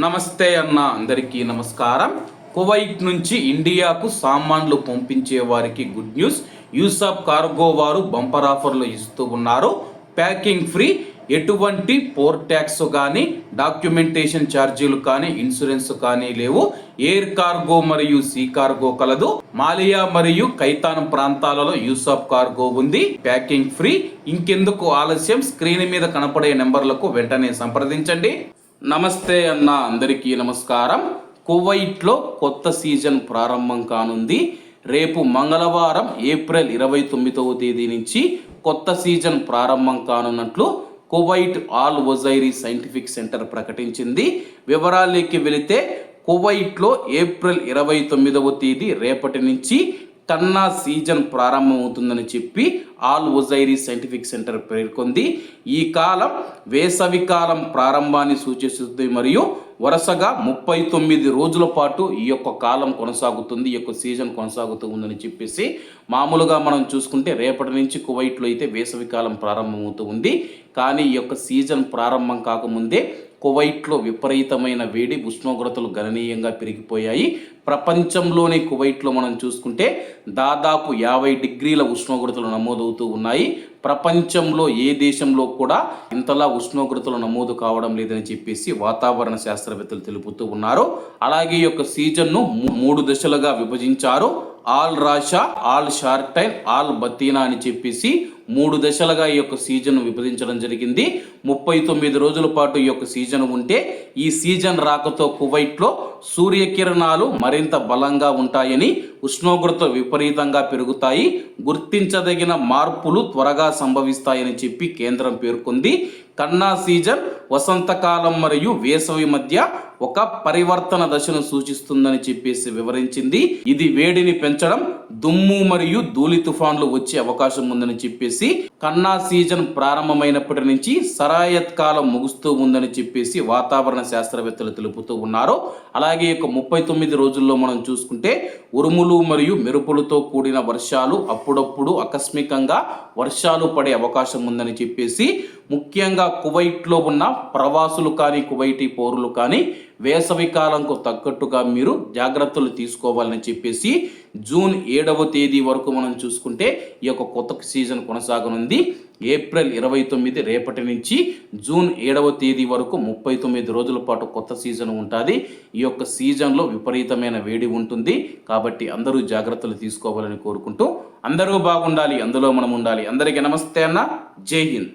నమస్తే అన్న అందరికీ నమస్కారం. కువైట్ నుంచి ఇండియాకు సామాన్లు పంపించే వారికి గుడ్ న్యూస్. యూసాఫ్ కార్గో వారు బంపర్ ఆఫర్లు ఇస్తూ ఉన్నారు. ప్యాకింగ్ ఫ్రీ ఎటువంటి పోర్ ట్యాక్స్ కానీ డాక్యుమెంటేషన్ ఛార్జీలు కానీ ఇన్సూరెన్స్ కానీ లేవు. ఎయిర్ కార్గో మరియు సీ కార్గో కలదు. మాలియా మరియు కైతాన్ ప్రాంతాలలో యూసఫ్ కార్గో ఉంది. Packing free. ఇంకెందుకు ఆలస్యం? స్క్రీన్ మీద కనపడే నెంబర్లకు వెంటనే సంప్రదించండి. నమస్తే అన్న అందరికీ నమస్కారం. కువైట్లో కొత్త సీజన్ ప్రారంభం కానుంది. రేపు మంగళవారం ఏప్రిల్ ఇరవై తొమ్మిదవ తేదీ నుంచి కొత్త సీజన్ ప్రారంభం కానున్నట్లు Kuwait Al Ujairi scientific centre ప్రకటించింది. వివరాలకి వెళితే కువైట్లో ఏప్రిల్ ఇరవై తొమ్మిదవ తేదీ రేపటి నుంచి కన్నా సీజన్ ప్రారంభమవుతుందని చెప్పి ఆల్ ఒజైరీ సైంటిఫిక్ సెంటర్ పేర్కొంది. ఈ కాలం వేసవి కాలం ప్రారంభాన్ని సూచిస్తుంది మరియు వరుసగా ముప్పై తొమ్మిది రోజుల పాటు ఈ యొక్క కాలం కొనసాగుతుంది ఈ యొక్క సీజన్ కొనసాగుతూ ఉందని చెప్పేసి మామూలుగా మనం చూసుకుంటే రేపటి నుంచి కువైట్లో అయితే వేసవి కాలం ప్రారంభమవుతూ ఉంది. కానీ ఈ యొక్క సీజన్ ప్రారంభం కాకముందే కువైట్లో విపరీతమైన వేడి ఉష్ణోగ్రతలు గణనీయంగా పెరిగిపోయాయి. ప్రపంచంలోనే కువైట్లో మనం చూసుకుంటే దాదాపు యాభై డిగ్రీల ఉష్ణోగ్రతలు నమోదవుతూ ఉన్నాయి. ప్రపంచంలో ఏ దేశంలో కూడా ఇంతలా ఉష్ణోగ్రతలు నమోదు కావడం లేదని చెప్పేసి వాతావరణ శాస్త్రవేత్తలు తెలుపుతూ ఉన్నారు. అలాగే ఈ యొక్క సీజన్ను మూ- మూడు దశలుగా విభజించారు. Al Risha Al Sharatain Al Butain అని చెప్పేసి మూడు దశలుగా ఈ యొక్క సీజన్ విభజించడం జరిగింది. ముప్పై తొమ్మిది రోజుల పాటు ఈ యొక్క సీజన్ ఉంటే ఈ సీజన్ రాకతో కువైట్లో సూర్యకిరణాలు మరింత బలంగా ఉంటాయని ఉష్ణోగ్రత విపరీతంగా పెరుగుతాయి. గుర్తించదగిన మార్పులు త్వరగా సంభవిస్తాయని చెప్పి కేంద్రం పేర్కొంది. కన్నా సీజన్ వసంతకాలం మరియు వేసవి మధ్య ఒక పరివర్తన దశను సూచిస్తుందని చెప్పేసి వివరించింది. ఇది వేడిని పెంచడం దుమ్ము మరియు ధూళి తుఫాన్లు వచ్చే అవకాశం ఉందని చెప్పేసి కన్నా సీజన్ ప్రారంభమైనప్పటి నుంచి సరాయత్ కాలం ముగుస్తూ ఉందని చెప్పేసి వాతావరణ శాస్త్రవేత్తలు తెలుపుతూ ఉన్నారు. అలాగే ఒక ముప్పై తొమ్మిది రోజుల్లో మనం చూసుకుంటే ఉరుములు మరియు మెరుపులతో కూడిన వర్షాలు అప్పుడప్పుడు ఆకస్మికంగా వర్షాలు పడే అవకాశం ఉందని చెప్పేసి ముఖ్యంగా కువైట్లో ఉన్న ప్రవాసులు కానీ కువైటీ పౌరులు కానీ వేసవి కాలంకు తగ్గట్టుగా మీరు జాగ్రత్తలు తీసుకోవాలని చెప్పేసి జూన్ ఏడవ తేదీ వరకు మనం చూసుకుంటే ఈ యొక్క కొత్త సీజన్ కొనసాగనుంది. ఏప్రిల్ ఇరవై తొమ్మిది రేపటి నుంచి జూన్ ఏడవ తేదీ వరకు ముప్పై తొమ్మిది రోజుల పాటు కొత్త సీజన్ ఉంటుంది. ఈ యొక్క సీజన్లో విపరీతమైన వేడి ఉంటుంది. కాబట్టి అందరూ జాగ్రత్తలు తీసుకోవాలని కోరుకుంటూ అందరూ బాగుండాలి అందులో మనం ఉండాలి. అందరికీ నమస్తే అన్న. జై హింద్.